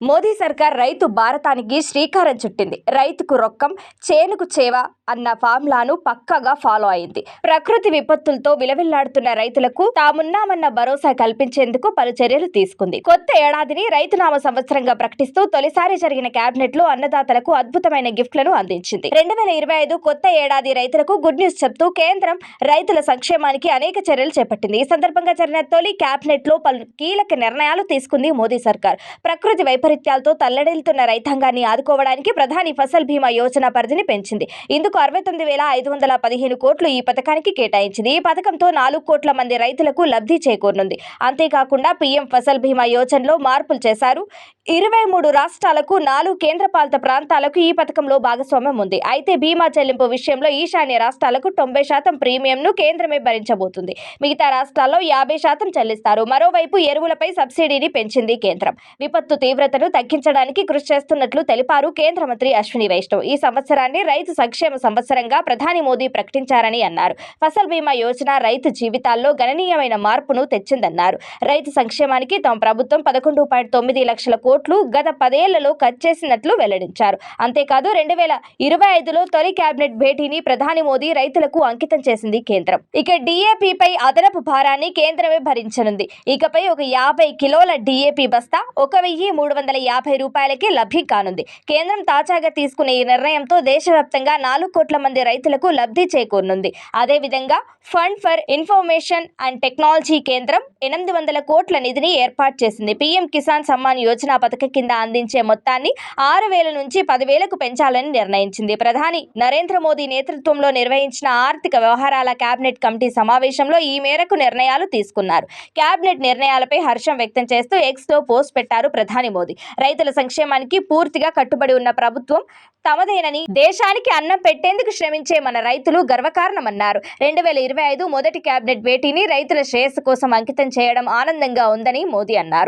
మోదీ సర్కార్ రైతు భారతానికి శ్రీకారం చుట్టింది. రైతుకు రొక్కం చేనుకు చేవ అన్న ఫార్ములాను పక్కాగా ఫాలో అయింది. ప్రకృతి విపత్తులతో విలవిల్లాడుతున్న రైతులకు తామున్నామన్న భరోసా కల్పించేందుకు పలు చర్యలు తీసుకుంది. కొత్త ఏడాదిని రైతునామ సంవత్సరంగా ప్రకటిస్తూ తొలిసారి జరిగిన కేబినెట్లో అన్నదాతలకు అద్భుతమైన గిఫ్ట్లను అందించింది. రెండు వేల ఇరవై ఐదు కొత్త ఏడాది రైతులకు గుడ్ న్యూస్ చెప్తూ కేంద్రం రైతుల సంక్షేమానికి అనేక చర్యలు చేపట్టింది. ఈ సందర్భంగా జరిగిన తొలి కేబినెట్లో పలు కీలక నిర్ణయాలు తీసుకుంది మోదీ సర్కార్. ప్రకృతి వైపరీత్యాలతో తల్లడిల్లుతున్న రైతాంగాన్ని ఆదుకోవడానికి ప్రధాని ఫసల్ బీమా యోజన పరిధిని పెంచింది. ఇందుకు అరవై తొమ్మిది వేల ఐదు వందల పదిహేను కోట్లు ఈ పథకానికి కేటాయించింది. ఈ పథకంతో నాలుగు కోట్ల మంది రైతులకు లబ్ధి చేకూరనుంది. అంతేకాకుండా పీఎం ఫసల్ బీమా యోజనలో మార్పులు చేశారు. ఇరవై మూడు రాష్ట్రాలకు నాలుగు కేంద్రపాలిత ప్రాంతాలకు ఈ పథకంలో భాగస్వామ్యం ఉంది. అయితే బీమా చెల్లింపు విషయంలో ఈశాన్య రాష్ట్రాలకు తొంభై శాతం ప్రీమియంను కేంద్రమే భరించబోతుంది. మిగతా రాష్ట్రాల్లో యాభై శాతం చెల్లిస్తారు. మరోవైపు ఎరువులపై సబ్సిడీని పెంచింది కేంద్రం. విపత్తు తీవ్రతను తగ్గించడానికి కృషి చేస్తున్నట్లు తెలిపారు కేంద్ర మంత్రి అశ్విని వైష్ణవ్. ఈ సంవత్సరాన్ని రైతు సంక్షేమ సంవత్సరంగా ప్రధాని మోదీ ప్రకటించారని అన్నారు. ఫసల్ బీమా యోజన రైతు జీవితాల్లో గణనీయమైన మార్పును తెచ్చిందన్నారు. రైతు సంక్షేమానికి తమ ప్రభుత్వం పదకొండు పాయింట్ తొమ్మిది లక్షల కోట్లు గత పదేళ్ళలో ఖర్చు చేసినట్లు వెల్లడించారు. అంతేకాదు రెండు వేల ఇరవై ఐదులో తొలి కేబినెట్ భేటీని ప్రధాని మోదీ రైతులకు అంకితం చేసింది కేంద్రం. ఇక డిఏపిపై అదనపు భారాన్ని కేంద్రమే భరించనుంది. ఇకపై ఒక యాభై కిలోల డిఏపి బస్తా ఒక వెయ్యి మూడు వందల యాభై రూపాయలకే లభ్యం కానుంది. కేంద్రం తాజాగా తీసుకునే ఈ నిర్ణయంతో దేశవ్యాప్తంగా నాలుగు కోట్ల మంది రైతులకు లబ్ధి చేకూరనుంది. అదేవిధంగా fund for information and technology కేంద్రం ఎనిమిది వందల కోట్ల నిధిని ఏర్పాటు చేసింది. పీఎం కిసాన్ సమ్మాన్ యోజన పథకం కింద అందించే మొత్తాన్ని ఆరు వేల నుంచి పదివేలకు పెంచాలని నిర్ణయించింది. ప్రధాని నరేంద్ర మోదీ నేతృత్వంలో నిర్వహించిన ఆర్థిక వ్యవహారాల కేబినెట్ కమిటీ సమావేశంలో ఈ మేరకు నిర్ణయాలు తీసుకున్నారు. కేబినెట్ నిర్ణయాలపై హర్షం వ్యక్తం చేస్తూ ఎక్స్లో పోస్ట్ పెట్టారు ప్రధాని మోదీ. రైతుల సంక్షేమానికి పూర్తిగా కట్టుబడి ఉన్న ప్రభుత్వం తమదేనని దేశానికి అన్నం పెట్టేందుకు శ్రమించే మన రైతులు గర్వకారణమన్నారు. రెండు వేల ఇరవై ఐదు మొదటి కేబినెట్ భేటీని రైతుల శ్రేయస్సు కోసం అంకితం చేయడం ఆనందంగా ఉందని మోదీ అన్నారు.